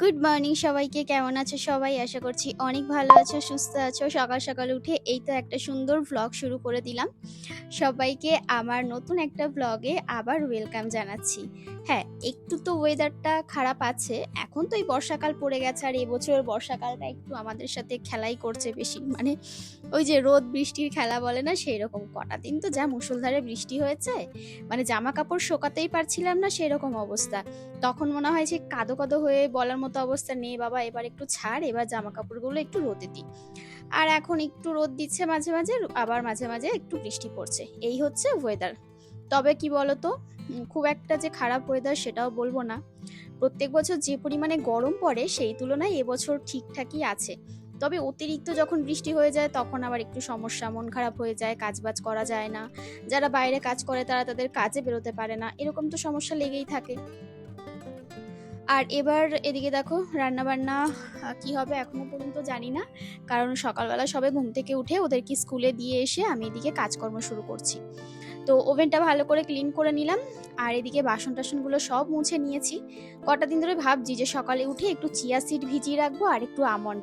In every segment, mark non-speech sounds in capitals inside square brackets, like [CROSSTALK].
Good morning সবাইকে, কেমন আছো সবাই? আশা করছি অনেক ভালো আছো, সুস্থ আছো। সকাল সকাল উঠে এই তো একটা সুন্দর ভ্লগ শুরু করে দিলাম। সবাইকে আমার নতুন একটা ভ্লগে আবার ওয়েলকাম জানাচ্ছি। হ্যাঁ একটু তো ওয়েদারটা খারাপ আছে। এখন তো এই বর্ষাকাল পড়ে গেছে আর এবছর বর্ষাকালটা একটু আমাদের সাথে খেলাই করছে বেশি। মানে ওই যে রোদ বৃষ্টির খেলা বলে না সেই রকম কটা দিন তো যা মুষলধারে বৃষ্টি হয়েছে। মানে জামা কাপড় শোকাতেই পারছিলাম না সেরকম অবস্থা। তখন মনে হয় যে কাদো কাদো হয়ে বলার মতো অবস্থা নেই, বাবা, এবার একটু ছাড়, এবার জামা কাপড়গুলো একটু রোদে দিই। আর এখন একটু রোদ দিচ্ছে মাঝে মাঝে, আবার মাঝে মাঝে একটু বৃষ্টি পড়ছে। এই হচ্ছে ওয়েদার তবে কি বলতো খুব একটা যে খারাপ ওয়েদার সেটাও বলব না। প্রত্যেক বছর যে পরিমাণে গরম পড়ে, সেই তুলনায় এবছর ঠিকঠাকই আছে। তবে অতিরিক্ত যখন বৃষ্টি হয়ে যায়, তখন আবার একটু সমস্যা, মন খারাপ হয়ে যায়, কাজবাজ করা যায় না। যারা বাইরে কাজ করে, তারা তাদের কাজে বেরোতে পারে না। এরকম তো সমস্যা লেগেই থাকে। আর এবার এদিকে দেখো রান্না বান্না কি হবে এখনও পর্যন্ত জানি না। কারণ সকালবেলা সবে ঘুম থেকে উঠে ওদেরকে স্কুলে দিয়ে এসে আমি এদিকে কাজকর্ম শুরু করছি। তো ওভেনটা ভালো করে ক্লিন করে নিলাম আর এদিকে বাসন টাসনগুলো সব মুছে নিয়েছি। কটা দিন ধরে ভাবছি যে সকালে উঠে একটু চিয়া সিড ভিজিয়ে রাখব আর একটু আমন্ড।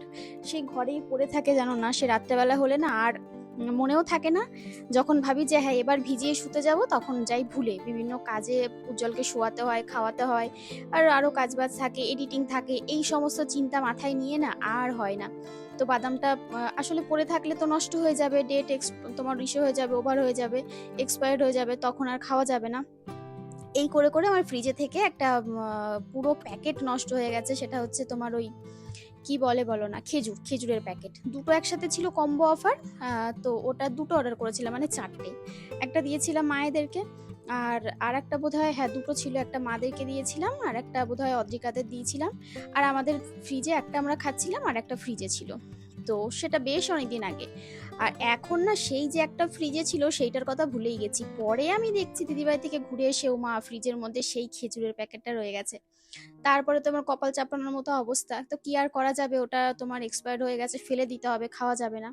সেই ঘরেই পড়ে থাকে জানো না, সে রাত্রেবেলা হলে না আর মনেও থাকে না। যখন ভাবি যে হ্যাঁ এবার ভিজিয়ে শুতে যাব, তখন যাই ভুলে। বিভিন্ন কাজে উজ্জ্বলকে শোয়াতে হয়, খাওয়াতে হয়, আর আরও কাজবাজ থাকে, এডিটিং থাকে, এই সমস্ত চিন্তা মাথায় নিয়ে না আর হয় না। তো বাদামটা আসলে পড়ে থাকলে তো নষ্ট হয়ে যাবে ডেট এক্স তোমার ইসে হয়ে যাবে ওভার হয়ে যাবে এক্সপায়ার্ড হয়ে যাবে, তখন আর খাওয়া যাবে না। এই করে করে আমার ফ্রিজে থেকে একটা পুরো প্যাকেট নষ্ট হয়ে গেছে, সেটা হচ্ছে তোমার ওই কি বলে বলো না, খেজুর, খেজুরের প্যাকেট দুটো একসাথে ছিল কম্বো অফার তো ওটা দুটো অর্ডার করেছিলাম মানে চারটে। একটা দিয়েছিলাম মায়েদেরকে, আর আর একটা বোধহয় হ্যাঁ দুটো ছিল, একটা মাদেরকে দিয়েছিলাম, আর একটা বোধহয় অদ্রিকাদের দিয়েছিলাম। আর আমাদের ফ্রিজে একটা আমরা খাচ্ছিলাম, আর একটা ফ্রিজে ছিল। তো সেটা বেশ অনেকদিন আগে। আর এখন না, সেই যে একটা ফ্রিজে ছিল, সেইটার কথা ভুলেই গেছি। পরে আমি দেখছি দিদিবাড়ি থেকে ঘুরে এসেও মা ফ্রিজের মধ্যে সেই খেজুরের প্যাকেটটা রয়ে গেছে। তারপরে তোমার কপাল চাপানোর মতো অবস্থা। তো কি আর করা যাবে? ওটা তোমার এক্সপায়ার্ড হয়ে গেছে, ফেলে দিতে হবে, খাওয়া যাবে না।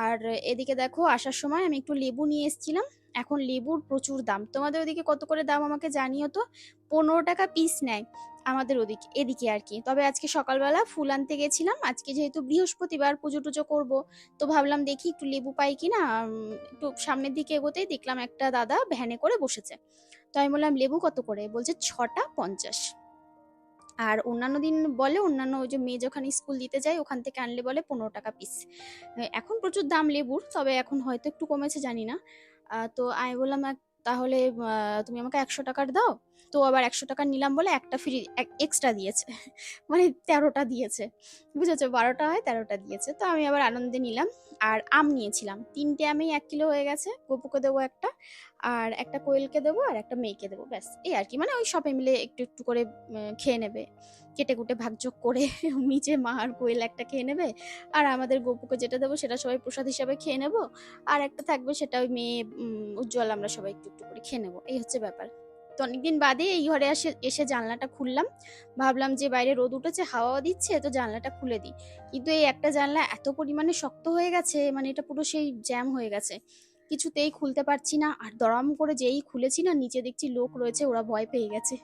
আর এদিকে দেখো, আসার সময় আমি একটু লেবু নিয়ে এসেছিলাম। এখন লেবুর প্রচুর দাম। তোমাদের ওদিকে কত করে দাম আমাকে জানিও তো? পনেরো টাকা পিস নেয় আমাদের ওদিকে, এদিকে আর কি। তবে আজকে সকালবেলা ফুল আনতে গেছিলাম। আজকে যেহেতু বৃহস্পতিবার পুজো টুজো করব, তো ভাবলাম দেখি একটু লেবু পাই কি না একটু সামনের দিকে এগোতেই দেখলাম একটা দাদা ভ্যানে করে বসেছে। তো আমি বললাম, লেবু কত করে? বলছে, ছটা পঞ্চাশ। আর অন্যান্য দিন বলে অন্যান্য ওই যে মেয়ে যখন স্কুল দিতে যায়, ওখান থেকে আনলে বলে পনেরো টাকা পিস এখন প্রচুর দাম লেবুর, তবে এখন হয়তো একটু কমেছে, জানি না। তো আমি বললাম, "এক- তাহলে তুমি আমাকে একশো টাকার দাও তো আবার একশো টাকা নিলাম বলে একটা ফ্রি এক্সট্রা দিয়েছে। মানে তেরোটা দিয়েছে। বুঝেছ? বারোটা হয়, তেরোটা দিয়েছে। তো আমি আবার আনন্দে নিলাম। আর আম নিয়েছিলাম। তিনটে আমি এক কিলো হয়ে গেছে। গপুকে দেবো একটা। আর একটা কোয়েলকে দেবো আর একটা মেয়েকে দেবো। ব্যাস, এই আর কি। মানে ওই সবাই মিলে একটু একটু করে খেয়ে নেবে। কেটে কুটে ভাগযোগ করে [LAUGHS] নিচে মা আর কোয়েল একটা খেয়ে নেবে। আর আমাদের গপুকে যেটা দেবো সেটা সবাই প্রসাদ হিসাবে খেয়ে নেব। আর একটা থাকবে সেটা ওই মেয়ে উজ্জ্বল আমরা সবাই একটু একটু করে খেয়ে নেব। এই হচ্ছে ব্যাপার। তো অনেকদিন বাদে এই ঘরে এসে এসে জানলাটা খুললাম। ভাবলাম যে বাইরে রোদ উঠেছে হাওয়া দিচ্ছে, তো জানলাটা খুলে দিই। কিন্তু এই একটা জানলা এত পরিমাণে শক্ত হয়ে গেছে মানে এটা পুরো সেই জ্যাম হয়ে গেছে। কিছুতেই খুলতে পারছি না, আর দরম করে যেই খুলেছি না, নিচে দেখছি লোক রয়েছে, ওরা ভয় পেয়ে গেছে।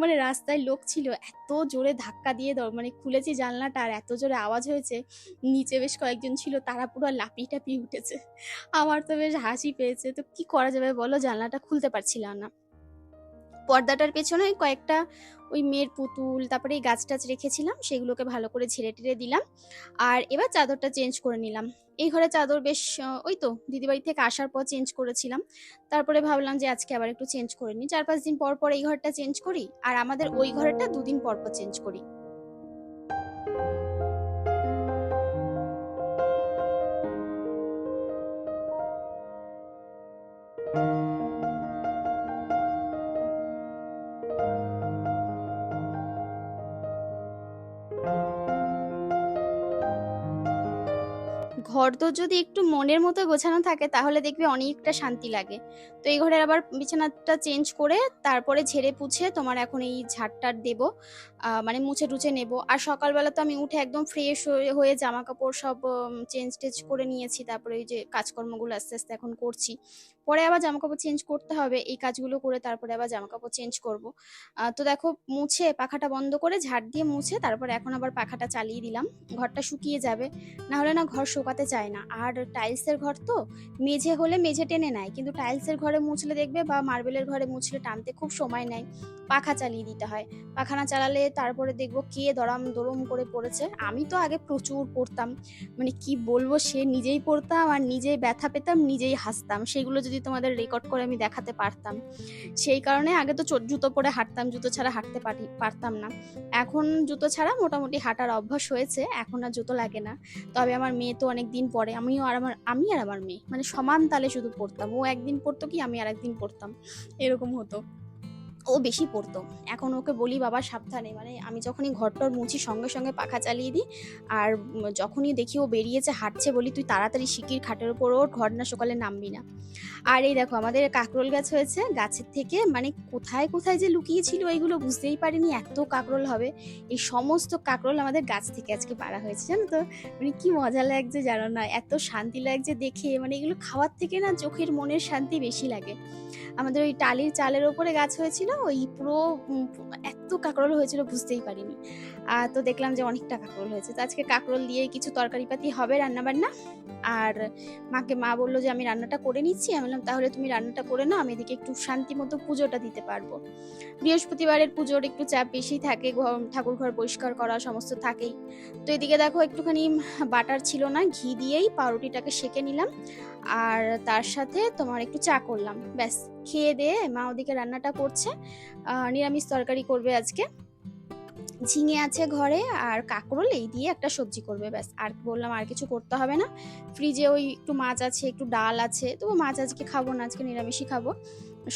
মানে রাস্তায় লোক ছিল, এত জোরে ধাক্কা দিয়ে মানে খুলেছি জানলাটা, আর এত জোরে আওয়াজ হয়েছে, নিচে বেশ কয়েকজন ছিল, তারা পুরো লাপিয়ে টাপিয়ে উঠেছে। আমার তো বেশ হাসি পেয়েছে, তো কি করা যাবে বলো, জানলাটা খুলতে পারছিলাম না। পর্দাটার পেছনে কয়েকটা ওই মেয়ের পুতুল, তারপরে এই গাছ টাছ রেখেছিলাম, সেগুলোকে ভালো করে ঝেড়ে টেরে দিলাম আর এবার চাদরটা চেঞ্জ করে নিলাম। এই ঘরে চাদর বেশ ওই তো দিদিবাড়ি থেকে আসার পর চেঞ্জ করেছিলাম। তারপরে ভাবলাম যে আজকে আবার একটু চেঞ্জ করে নিই। চার পাঁচ দিন পর পর এই ঘরটা চেঞ্জ করি আর আমাদের ওই ঘরটা দুদিন পর পর চেঞ্জ করি। ঘর তো যদি একটু মনের মতো গোছানো থাকে, তাহলে দেখবে অনেকটা শান্তি লাগে। তো এই ঘরের আবার বিছানাটা চেঞ্জ করে তারপরে ঝেড়ে পুছে তোমার এখন এই ঝাড়টার দেবো মানে মুছে টুছে নেব। আর সকালবেলা তো আমি উঠে একদম ফ্রেশ হয়ে জামা কাপড় সব চেঞ্জ টেঞ্জ করে নিয়েছি। তারপরে ওই যে কাজকর্মগুলো আস্তে আস্তে এখন করছি। পরে আবার জামা কাপড় চেঞ্জ করতে হবে। এই কাজগুলো করে তারপরে আবার জামা কাপড় চেঞ্জ করব তো দেখো মুছে পাখাটা বন্ধ করে ঝাড় দিয়ে মুছে তারপর এখন আবার পাখাটা চালিয়ে দিলাম। ঘরটা শুকিয়ে যাবে। না হলে না ঘর শুকাতে চায় না। আর টাইলসের ঘর তো মেঝে হলে মেঝে টেনে নেয়। কিন্তু টাইলসের ঘরে মুছলে দেখবে বা মার্বেলের ঘরে মুছলে টানতে খুব সময় নেয়। পাখা চালিয়ে দিতে হয়। পাখা না চালালে তারপরে দেখব কে দরাম দরম করে পড়েছে। আমি তো আগে প্রচুর পড়তাম। মানে কি বলব, সে নিজেই পড়তাম আর নিজেই ব্যথা পেতাম, নিজেই হাসতাম। সেগুলো যদি তোমাদের রেকর্ড করে আমি দেখাতে পারতাম। সেই কারণে আগে তো জুতো পরে হাঁটতাম, জুতো ছাড়া হাঁটতে পারি, পারতাম না। এখন জুতো ছাড়া মোটামুটি হাঁটার অভ্যাস হয়েছে, এখন আর জুতো লাগে না। তবে আমার মেয়ে তো অনেক দিন পরে, আমিও আর আমার, আমি আর আমার মেয়ে মানে সমান তালে শুধু পড়তাম ও একদিন পড়তো কি, আমি আর একদিন পড়তাম এরকম হতো। ও বেশি পড়তো। এখন ওকে বলি, বাবা, সাবধানে। মানে আমি যখনই ঘরটর মুছি সঙ্গে সঙ্গে পাখা চালিয়ে দিই আর যখনই দেখি ও বেরিয়েছে, হাঁটছে বলি, তুই তাড়াতাড়ি শিকির খাটের উপর ওঠ, ঘর না সকালে নামবি না। আর এই দেখো, আমাদের কাকরোল গাছ হয়েছে, গাছের থেকে মানে কোথায় কোথায় যে লুকিয়েছিল এইগুলো বুঝতেই পারিনি, এত কাকরোল হবে। এই সমস্ত কাকরোল আমাদের গাছ থেকে আজকে পাড়া হয়েছে, জানো তো? মানে কি মজা লাগছে, জানো না? এত শান্তি লাগছে দেখে মানে এগুলো খাওয়ার থেকে না চোখের মনের শান্তি বেশি লাগে। আমাদের ওই টালির চালের ওপরে গাছ হয়েছিল ওই পুরো এত কাকরোল হয়েছিল বুঝতেই পারিনি। তো দেখলাম যে অনেকটা কাকরোল হয়েছে। তো আজকে কাকরোল দিয়ে কিছু তরকারি পাতি হবে রান্নাবান্না। আর মাকে মা বলল যে, আমি রান্নাটা করে নিচ্ছি। আমি বললাম, তাহলে তুমি রান্নাটা করে নাও, আমি এদিকে একটু শান্তি মতো পুজোটা দিতে পারব। বৃহস্পতিবারের পুজোর একটু চাপ বেশি থাকে ঠাকুর ঘর পরিষ্কার করা সমস্ত থাকেই। তো এদিকে দেখো, একটুখানি বাটার ছিল না, ঘি দিয়েই পাউরুটিটাকে সেকে নিলাম। আর তার সাথে তোমার একটু চা করলাম। ব্যাস, খেয়ে দিয়ে মা ওদিকে রান্নাটা করছে। নিরামিষ তরকারি করবে আজকে। ঝিঙে আছে ঘরে আর কাঁকরোল এই দিয়ে একটা সবজি করবে, ব্যাস। আর বললাম আর কিছু করতে হবে না। ফ্রিজে ওই একটু মাছ আছে, একটু ডাল আছে, তবু মাছ আজকে খাব না, আজকে নিরামিষই খাব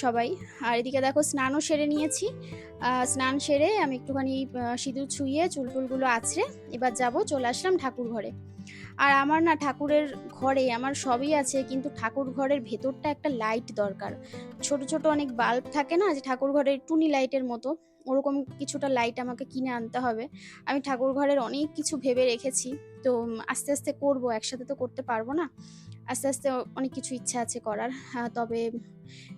সবাই। আর এদিকে দেখো স্নানও সেরে নিয়েছি। স্নান সেরে আমি একটুখানি সিঁদুর ছুঁয়ে চুল টুলগুলো আছড়ে এবার যাব, চলে আসলাম ঠাকুর ঘরে। আর আমার না ঠাকুরের ঘরে, আমার সবই আছে, কিন্তু ঠাকুর ঘরের ভেতরটা একটা লাইট দরকার। ছোট ছোট অনেক বাল্ব থাকে না, যে ঠাকুর ঘরের টুনি লাইটের মতো। ওরকম কিছুটা লাইট আমাকে কিনে আনতে হবে। আমি ঠাকুর ঘরের অনেক কিছু ভেবে রেখেছি। তো আস্তে আস্তে করব, একসাথে তো করতে পারব না। আস্তে আস্তে অনেক কিছু ইচ্ছা আছে করার। হ্যাঁ, তবে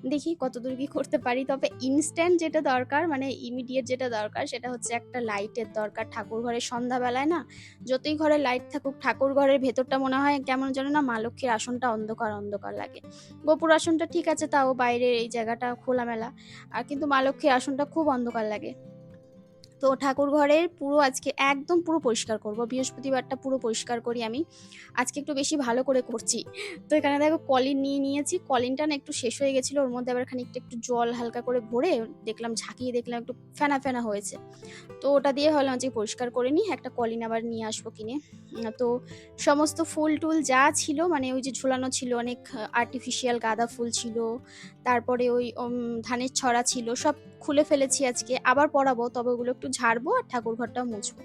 দেখি কতদূর কি করতে পারি। তবে ইনস্ট্যান্ট যেটা দরকার মানে ইমিডিয়েট যেটা দরকার সেটা হচ্ছে একটা লাইটের দরকার। ঠাকুর ঘরের সন্ধ্যাবেলায় না যতই ঘরে লাইট থাকুক ঠাকুর ঘরের ভেতরটা মনে হয় কেমন যেন না মা লক্ষ্মীর আসনটা অন্ধকার অন্ধকার লাগে। গোপুর আসনটা ঠিক আছে তাও বাইরের এই জায়গাটা খোলামেলা। আর কিন্তু মা লক্ষ্মীর আসনটা খুব অন্ধকার লাগে। তো ঠাকুর ঘরের পুরো আজকে একদম পুরো পরিষ্কার করব। বৃহস্পতিবারটা পুরো পরিষ্কার করি আমি। আজকে একটু বেশি ভালো করে করছি। তো এখানে দেখো কলিন নিয়ে নিয়েছি। কলিনটা না একটু শেষ হয়ে গেছিল, ওর মধ্যে আবার খানিকটা একটু জল হালকা করে ভরে দেখলাম, ঝাঁকিয়ে দেখলাম, একটু ফেনা ফেনা হয়েছে। তো ওটা দিয়ে হলো আজকে পরিষ্কার করে নিই, একটা কলিন আবার নিয়ে আসব কিনে। তো সমস্ত ফুল টুল যা ছিল মানে ওই যে ঝুলানো ছিল, অনেক আর্টিফিশিয়াল গাঁদা ফুল ছিল, তারপরে ওই ধানের ছড়া ছিল, সব খুলে ফেলেছি আজকে। আবার পরাবো, তবে ওগুলো একটু ঝাড়বো আর ঠাকুর ঘরটা মুছবো।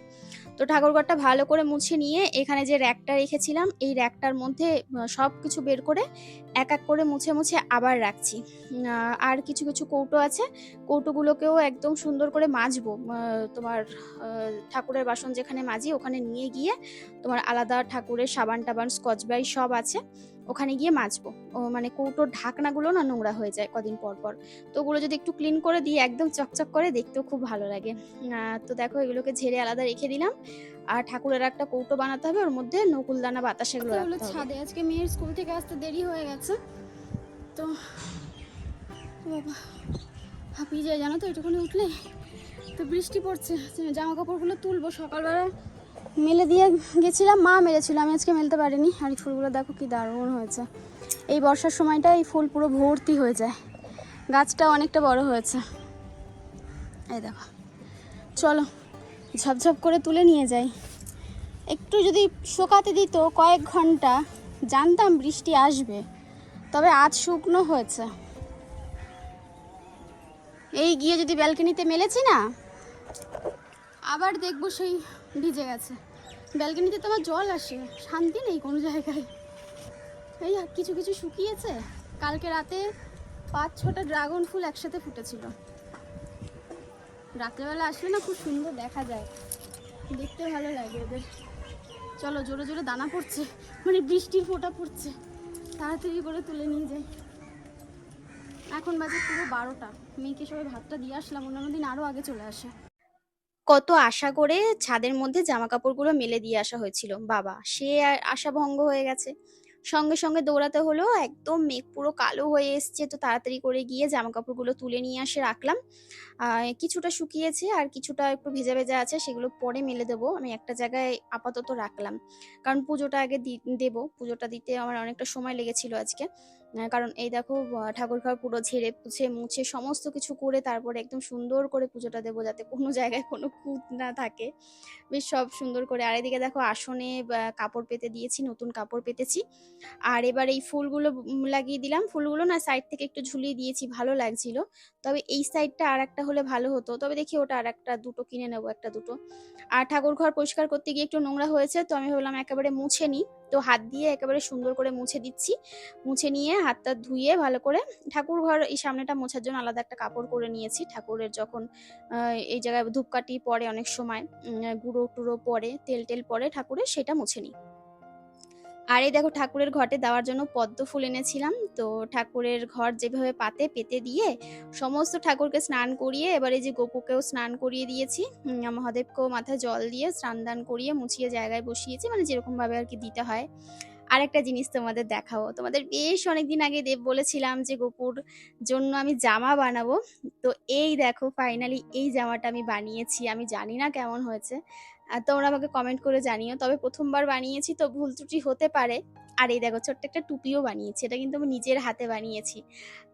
তো ঠাকুর ঘরটা ভালো করে মুছে নিয়ে এখানে যে র্যাকটা রেখেছিলাম, এই র্যাকটার মধ্যে সব কিছু বের করে এক এক করে মুছে মুছে আবার রাখছি। আর কিছু কিছু কৌটো আছে, কৌটোগুলোকেও একদম সুন্দর করে মাজবো। তোমার ঠাকুরের বাসন যেখানে মাজি ওখানে নিয়ে গিয়ে তোমার আলাদা ঠাকুরের সাবান টাবান স্কচ ব্রাইট সব আছে। ওখানে গিয়ে মাজবো। ও মানে কৌটোর ঢাকনাগুলো না নোংরা হয়ে যায় কদিন পর পর। তো ওগুলো যদি একটু ক্লিন করে দিই একদম চকচক করে দেখতেও খুব ভালো লাগে। তো দেখো এগুলোকে ঝেড়ে আলাদা রেখে দিলাম। আর ঠাকুরের একটা কৌটো বানাতে হবে ওর মধ্যে নকুলদানা বাতাস এগুলো হলো ছাদে। আজকে মেয়ের স্কুল থেকে আসতে দেরি হয়ে গেছে। তো হাঁপিয়ে যায় জানো তো এটুকুনি উঠলে। তো বৃষ্টি পড়ছে জামা কাপড়গুলো তুলবো সকালবেলা মেলে দিয়ে গেছিলাম, মা মেলেছিল আমি আজকে মেলতে পারিনি। আর এই ফুলগুলো দেখো কি দারুণ হয়েছে। এই বর্ষার সময়টা এই ফুল পুরো ভর্তি হয়ে যায়। গাছটা অনেকটা বড় হয়েছে। এই দেখো। চলো, ঝপঝপ করে তুলে নিয়ে যাই। একটু যদি শোকাতে দিত কয়েক ঘণ্টা, জানতাম বৃষ্টি আসবে। তবে আজ শুকনো হয়েছে। এই গিয়ে যদি ব্যালকনিতে মেলেছি না, আবার দেখব সেই ভিজে গেছে। ব্যালকনিতে তোমার জল আসে। শান্তি নেই কোনো জায়গায়। এই কিছু কিছু শুকিয়েছে। কালকে রাতে পাঁচ ছটা ড্রাগন ফুল একসাথে ফুটেছিল। রাত্রেবেলা আসলে না খুব সুন্দর দেখা যায়। দেখতে ভালো লাগে ওদের। চলো জোরে জোরে দানা পড়ছে। মানে বৃষ্টির ফোঁটা পড়ছে। তাড়াতাড়ি করে তুলে নিয়ে যাই। এখন বাজে পুরো বারোটা। মেয়েকে সবাই ভাতটা দিয়ে আসলাম। অন্যান্য দিন আরও আগে চলে আসে। কত আশা করে ছাদের মধ্যে জামা কাপড়গুলো মেলে দিয়ে আসা হয়েছিল। বাবা, সে আশা ভঙ্গ হয়ে গেছে। সঙ্গে সঙ্গে দৌড়াতে হলো, একদম মেঘ পুরো কালো হয়ে এসছে। তো তাড়াতাড়ি করে গিয়ে জামা কাপড়গুলো তুলে নিয়ে আসে রাখলাম। কিছুটা শুকিয়েছে আর কিছুটা একটু ভেজা ভেজা আছে, সেগুলো পরে মেলে দেবো। আমি একটা জায়গায় আপাতত রাখলাম। কারণ পুজোটা আগে দেবো। পুজোটা দিতে আমার অনেকটা সময় লেগেছিল আজকে। কারণ এই দেখো আহ, ঠাকুর ঘর পুরো ঝেড়ে পুছে মুছে সমস্ত কিছু করে তারপরে একদম সুন্দর করে পুজোটা দেবো যাতে কোনো [LAUGHS] জায়গায় কোনো খুঁত না থাকে। বেশ সব সুন্দর করে। আর এদিকে দেখো আসনে কাপড় পেতে দিয়েছি নতুন কাপড় পেতেছি। আর এবার এই ফুলগুলো লাগিয়ে দিলাম। ফুলগুলো না সাইড থেকে একটু ঝুলিয়ে দিয়েছি ভালো লাগছিল। তবে এই সাইডটা আর একটা হলে ভালো হতো। তবে দেখি ওটা আর একটা দুটো কিনে নেব একটা দুটো। আর ঠাকুর ঘর পরিষ্কার করতে গিয়ে একটু নোংরা হয়েছে তো আমি ভাবলাম একেবারে মুছে নিই। তো হাত দিয়ে একেবারে সুন্দর করে মুছে দিচ্ছি। মুছে নিয়ে হাতটা ধুয়ে ভালো করে ঠাকুর ঘর এই সামনেটা মোছার জন্য আলাদা একটা কাপড় করে নিয়েছি। ঠাকুরের যখন এই জায়গায় ধূপকাঠি পরে অনেক সময় গুঁড়ো টুড়ো পরে তেল টেল পরে ঠাকুরের, সেটা মুছে নিই। আর এই দেখো ঠাকুরের ঘটে দেওয়ার জন্য পদ্ম ফুল এনেছিলাম। তো ঠাকুরের ঘর যেভাবে পাতে, পেতে দিয়ে সমস্ত ঠাকুরকে স্নান করিয়ে, এবারে যে গোপুকেও স্নান করিয়ে দিয়েছি। মহাদেবকেও মাথায় জল দিয়ে স্নান দান করিয়ে মুছিয়ে জায়গায় বসিয়েছি মানে যেরকম ভাবে আর কি দিতে হয়। আরেকটা জিনিস তোমাদের দেখাবো। তোমাদের বেশ অনেকদিন আগে দেব বলেছিলাম যে গোপুর জন্য আমি জামা বানাবো। তো এই দেখো ফাইনালি এই জামাটা আমি বানিয়েছি। আমি জানি না কেমন হয়েছে। আর তোমরা আমাকে কমেন্ট করে জানিও। তবে প্রথমবার বানিয়েছি, তো ভুল ত্রুটি হতে পারে। আর এই দেখো, ছোট্ট একটা টুপিও বানিয়েছি। এটা কিন্তু আমি নিজের হাতে বানিয়েছি।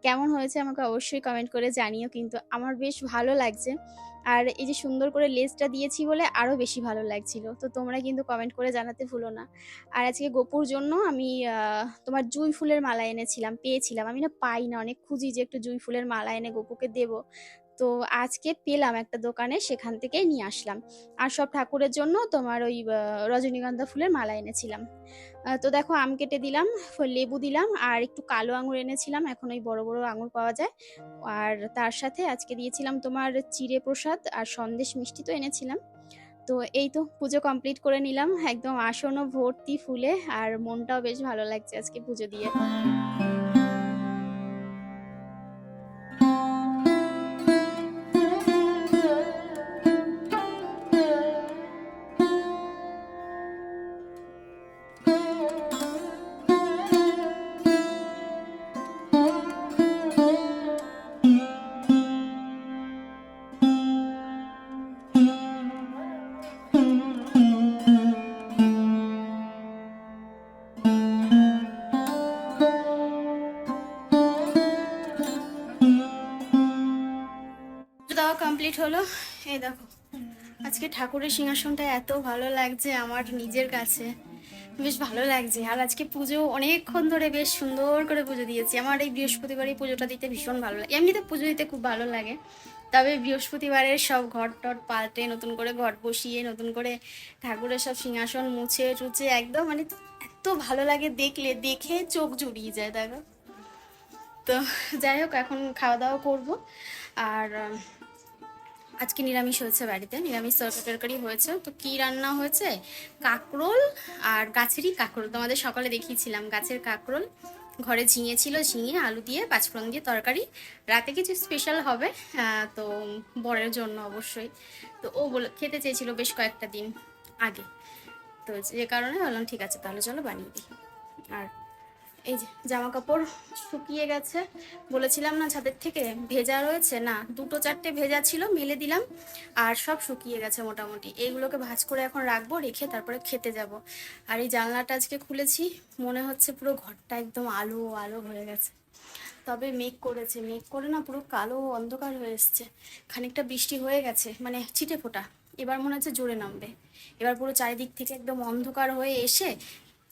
কেমন হয়েছে আমাকে অবশ্যই কমেন্ট করে জানিও, কিন্তু আমার বেশ ভালো লাগছে। আর এই যে সুন্দর করে লেসটা দিয়েছি বলে আরও বেশি ভালো লাগছিল। তো তোমরা কিন্তু কমেন্ট করে জানাতে ভুলো না। আর আজকে গোপুর জন্য আমি তোমার জুঁই ফুলের মালা এনেছিলাম, পেয়েছিলাম। আমি না পাই না, অনেক খুঁজি যে একটু জুঁই ফুলের মালা এনে গোপুকে দেব। তো আজকে পেলাম একটা দোকানে, সেখান থেকেই নিয়ে আসলাম। আর সব ঠাকুরের জন্য তোমার ওই রজনীগন্ধা ফুলের মালা এনেছিলাম। তো দেখো আম কেটে দিলাম লেবু দিলাম, আর একটু কালো আঙুর এনেছিলাম। এখন ওই বড় বড় আঙুর পাওয়া যায়। আর তার সাথে আজকে দিয়েছিলাম তোমার চিড়ে প্রসাদ আর সন্দেশ মিষ্টি তো এনেছিলাম। তো এই তো পুজো কমপ্লিট করে নিলাম। একদম আসনও ভর্তি ফুলে, আর মনটাও বেশ ভালো লাগছে আজকে পুজো দিয়ে। এই দেখো, আজকে ঠাকুরের সিংহাসনটা এত ভালো লাগছে আমার নিজের কাছে। বেশ ভালো লাগছে। আর আজকে পুজো অনেকক্ষণ ধরে বেশ সুন্দর করে পুজো দিয়েছি। আমার এই বৃহস্পতিবারই পুজোটা দিতে ভীষণ ভালো লাগে। এমনিতে পুজো দিতে খুব ভালো লাগে। তবে বৃহস্পতিবারের সব ঘট টট পাল্টে, নতুন করে ঘট বসিয়ে, নতুন করে ঠাকুরের সব সিংহাসন মুছে টুছে একদম মানে এত ভালো লাগে দেখলে, দেখে চোখ জুড়িয়ে যায়, দেখো। তো যাই হোক, এখন খাওয়া দাওয়া করব। আর আজকে নিরামিষ হয়েছে বাড়িতে, নিরামিষ তরকারি তরকারি হয়েছে। তো কি রান্না হয়েছে? কাকরোল আর গাছেরই কাকরোল। তোমাদের সকালে দেখিয়েছিলাম, গাছের কাকরোল। ঘরে ঝিঙে ছিল, ঝিঙে, আলু দিয়ে, পাঁচফোড়ন দিয়ে তরকারি। রাতে কিছু স্পেশাল হবে তো বরের জন্য অবশ্যই। তো ও বলে, খেতে চেয়েছিল বেশ কয়েকটা দিন আগে। তো যে কারণে বললাম, ঠিক আছে, তাহলে চলো বানিয়ে দিই। আর এই যে জামা কাপড় শুকিয়ে গেছে। বলেছিলাম না ছাদের থেকে, ভেজা রয়েছে? না, দুটো চারটে ভেজা ছিল, মেলে দিলাম, আর সব শুকিয়ে গেছে মোটামুটি। এইগুলোকে ভাজ করে এখন রাখব, রেখে তারপরে খেতে যাব। আর এই জানলাটা আজকে খুলেছি, মনে হচ্ছে পুরো ঘরটা একদম আলো আলো হয়ে গেছে। তবে মেঘ করেছে, মেঘ করে না পুরো কালো অন্ধকার হয়ে এসছে। খানিকটা বৃষ্টি হয়ে গেছে মানে ছিটে ফোটা। এবার মনে হচ্ছে জোরে নামবে। এবার পুরো চারিদিক থেকে একদম অন্ধকার হয়ে এসে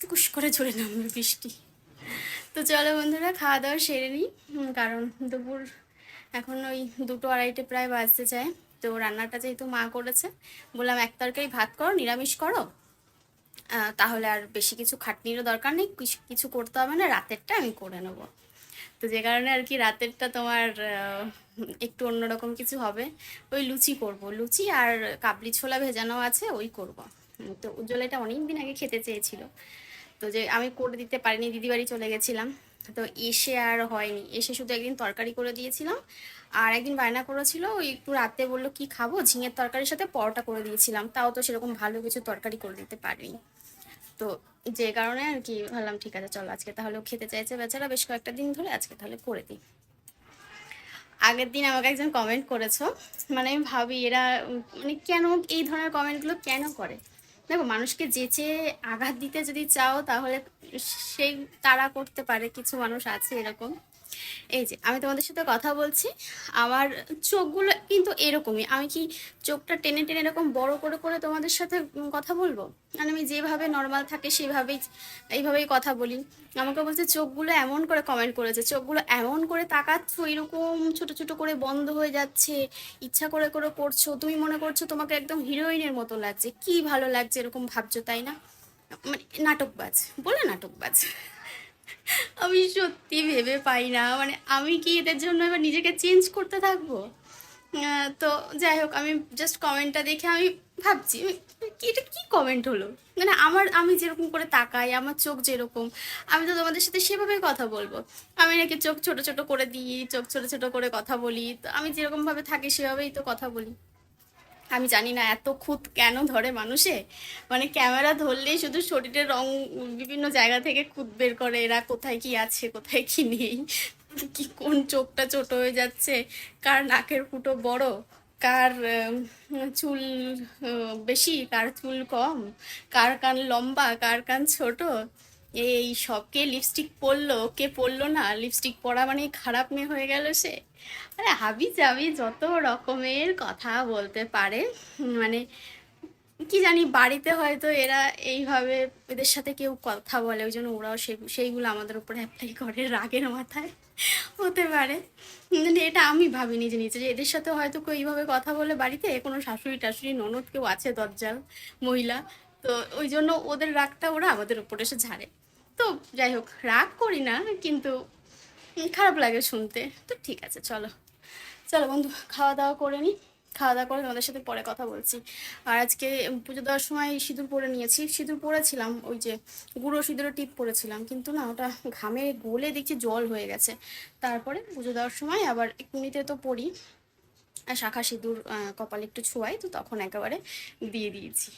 টুকুস করে জোরে নামবে বৃষ্টি। তো চলো বন্ধুরা, খাওয়া দাওয়া সেরে নিই। কারণ দুপুর এখন ওই দুটো আড়াইটে প্রায় বাজতে চায়। তো রান্নাটা যেহেতু মা করেছে, বললাম এক তরকারি ভাত করো, নিরামিষ করো। তাহলে আর বেশি কিছু খাটনিরও দরকার নেই, কিছু করতে হবে না, রাতেরটা আমি করে নেব। তো যে কারণে আর কি রাতেরটা তোমার একটু অন্যরকম কিছু হবে। ওই লুচি করব, লুচি আর কাবলি ছোলা ভেজানো আছে, ওই করব। তো উজ্জ্বল এটা অনেক দিন আগে খেতে চেয়েছিল। তো যে আমি করে দিতে পারিনি দিদি বাড়ি চলে গেছিলাম। তো এসে আর হয়নি। এসে শুধু একদিন তরকারি করে দিয়েছিলাম। আর একদিন বায়না করেছিল, ওই একটু রাতে বলল, কি খাব? ঝিঙের তরকারির সাথে পরোটা করে দিয়েছিলাম। তাও তো সেরকম ভালো কিছু তরকারি করে দিতে পারিনি। তো যে কারণে আর কি ভাবলাম, ঠিক আছে, চলো আজকে তাহলে খেতে চাইছে বেচারা, বেশ কয়েকটা দিন ধরে আজকে তাহলে করে দিই। আগের দিন আমাকে একজন কমেন্ট করেছ। মানে আমি ভাবি, এরা মানে কেন এই ধরনের কমেন্টগুলো কেন করে? দেখো, মানুষকে যেচে আঘাত দিতে যদি চাও, তাহলে সেই তারা করতে পারে, কিছু মানুষ আছে এরকম। এই যে, আমি তোমাদের সাথে কথা বলছি। আমার চোখগুলো কিন্তু এরকমই। আমি কি চোখটা টেনে টেনে এরকম বড় করে করে তোমাদের সাথে কথা বলব? মানে আমি যেভাবে নর্মাল থাকে সেভাবেই, এইভাবেই কথা বলি। আমাকে বলছে, চোখগুলো এমন করে কমেন্ট করেছে। চোখগুলো এমন করে তাকাচ্ছ, এরকম ছোট ছোট করে বন্ধ হয়ে যাচ্ছে, ইচ্ছা করে করে করছ। তুমি মনে করছ তোমাকে একদম হিরোইনের মতো লাগছে। কি ভালো লাগছে এরকম ভাবছ, তাই না? মানে নাটকবাজ, বলে নাটকবাজ। আমি সত্যি ভেবে পাই না। মানে আমি কি এদের জন্য এবার নিজেকে চেঞ্জ করতে থাকব? তো যাই হোক, আমি জাস্ট কমেন্টটা দেখে আমি ভাবছি এটা কি কমেন্ট হলো? মানে আমার, আমি যেরকম করে তাকাই, আমার চোখ যেরকম, আমি তো তোমাদের সাথে সেভাবেই কথা বলব। আমি নাকি চোখ ছোট ছোট করে দিই, চোখ ছোট ছোট করে কথা বলি, তো আমি যেরকমভাবে থাকি সেভাবেই তো কথা বলি। আমি জানি না এত খুঁত কেন ধরে মানুষে? মানে ক্যামেরা ধরলেই শুধু শরীরের রং বিভিন্ন জায়গা থেকে খুঁত বের করে এরা কোথায় কি আছে, কোথায় কি নেই, কি কোন চোখটা ছোট হয়ে যাচ্ছে, কার নাকের ফুটো বড়, কার চুল বেশি, কার চুল কম, কার কান লম্বা, কার কান ছোট। এই সব কে লিপস্টিক পরলো, কে পরলো না? লিপস্টিক পরা মানে খারাপ মেয়ে হয়ে গেল সে। আরে হাবি যাবি যত রকমের কথা বলতে পারে মানে কি জানি বাড়িতে হয়তো এরা এইভাবে এদের সাথে কেউ কথা বলে, ওই জন্য ওরাও সেই সেইগুলো আমাদের উপরে অ্যাপ্লাই করে রাগের মাথায়। হতে পারে। মানে এটা আমি ভাবি নিজে নিজে, যে এদের সাথে হয়তো কেউ এইভাবে কথা বলে বাড়িতে, কোনো শাশুড়ি টাশুড়ি, ননদ কেউ আছে, দরজাল, মহিলা, তো ওই জন্য ওদের রাগটা ওরা আমাদের উপরে এসে ঝাড়ে। তো যাই হোক, রাগ করি না, কিন্তু খারাপ লাগে শুনতে। তো ঠিক আছে, চলো। চলো বন্ধু খাওয়া দাওয়া করে নিই খাওয়া দাওয়া করে তোমাদের সাথে পরে কথা বলছি। আর আজকে পুজো দেওয়ার সময় সিঁদুর পরে নিয়েছি। সিঁদুর পরেছিলাম, ওই যে গুঁড়ো সিঁদুরও টিপ পরেছিলাম, কিন্তু না, ওটা ঘামে গলে দেখছি জল হয়ে গেছে। তারপরে পুজো দেওয়ার সময় আবার এমনিতে তো আর শাখা সিঁদুর কপালে একটু ছোঁয়াই, তো তখন একেবারে দিয়ে দিয়েছি।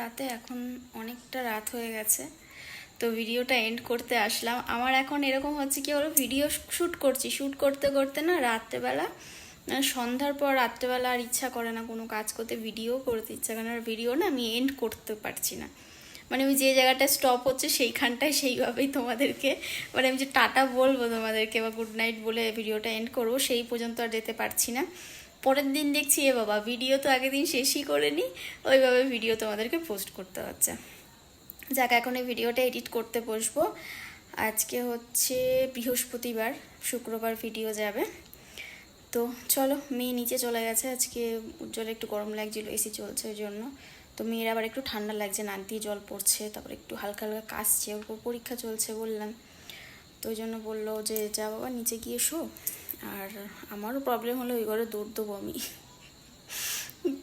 রাতে, এখন অনেকটা রাত হয়ে গেছে। তো ভিডিওটা এন্ড করতে আসলাম। আমার এখন এরকম হচ্ছে কি হলো ভিডিও শ্যুট করছি। শ্যুট করতে করতে না রাত্রেবেলা সন্ধ্যার পর রাত্রেবেলা আর ইচ্ছা করে না কোনো কাজ করতে ভিডিও করতে ইচ্ছা করে না। ভিডিও না আমি এন্ড করতে পারছি না। মানে আমি যে জায়গাটায় স্টপ হচ্ছে, সেইখানটায় সেইভাবেই তোমাদেরকে মানে আমি যে টাটা বলব তোমাদেরকে বা গুড নাইট বলে ভিডিওটা এন্ড করব, সেই পর্যন্ত আর যেতে পারছি না। পরের দিন দেখছি, এ বাবা ভিডিও তো আগের দিন শেষই করে নি। ওইভাবে ভিডিও তোমাদেরকে পোস্ট করতে হচ্ছে। যাক, এখন এই ভিডিওটা এডিট করতে বসবো। আজকে হচ্ছে বৃহস্পতিবার, শুক্রবার ভিডিও যাবে। তো চলো, মেয়ে নিচে চলে গেছে। আজকে উজ্জ্বলে একটু গরম লাগছিল এসি চলছে ওই জন্য। তো মেয়ের আবার একটু ঠান্ডা লাগছে নাক দিয়ে জল পড়ছে, তারপর একটু হালকা হালকা কাশছে, ওর পরীক্ষা চলছে বললাম। তো ওই জন্য বলল যে, যা বাবা, নিচে গিয়ে শো। আর আমারও প্রবলেম হলো ওই ঘরে দৌড় দেবো আমি।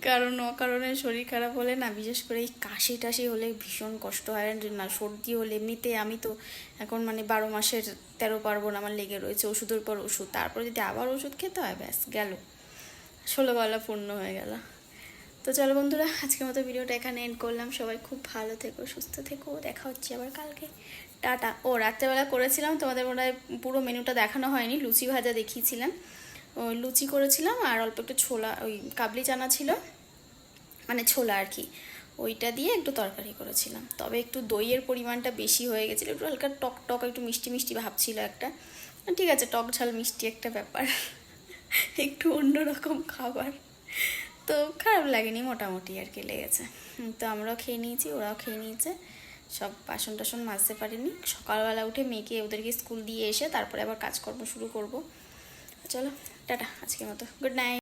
কারণ অকারণে শরীর খারাপ হলে না, বিশেষ করে এই কাশি টাশি হলে ভীষণ কষ্ট হয়। না, সর্দি হলে এমনিতে আমি তো এখন মানে বারো মাসের তেরো পার্বণ আমার লেগে রয়েছে ওষুধের পর ওষুধ। তারপরে যদি আবার ওষুধ খেতে হয়, ব্যাস গেল। ষোলো গলা পূর্ণ হয়ে গেল। তো চলো বন্ধুরা, আজকের মতো ভিডিওটা এখানে এন্ড করলাম। সবাই খুব ভালো থেকো, সুস্থ থেকো। দেখা হচ্ছে আবার কালকে। টাটা। ও, রাত্রেবেলা করেছিলাম, তোমাদের মনে হয় পুরো মেনুটা দেখানো হয়নি, লুচি ভাজা দেখিয়েছিলাম। ও, লুচি করেছিলাম আর অল্প একটু ছোলা, ওই কাবলি চানা ছিল মানে ছোলা আর কি। ওইটা দিয়ে একটু তরকারি করেছিলাম। তবে একটু দইয়ের পরিমাণটা বেশি হয়ে গেছিল, একটু হালকা টক টক, একটু মিষ্টি মিষ্টি ভাব ছিল একটা। ঠিক আছে, টক ঝাল মিষ্টি একটা ব্যাপার। [LAUGHS] একটু অন্যরকম খাবার। তো খারাপ লাগেনি মোটামুটি আর কি লেগেছে। তো আমরাও খেয়ে নিয়েছি, ওরাও খেয়ে নিয়েছে। সব বাসন টাসন মাজতে পারিনি। সকালবেলা উঠে মেয়েকে ওদেরকে স্কুল দিয়ে এসে তারপরে আবার কাজকর্ম শুরু করব। চলো, টাটা, আজকের মতো। Good night.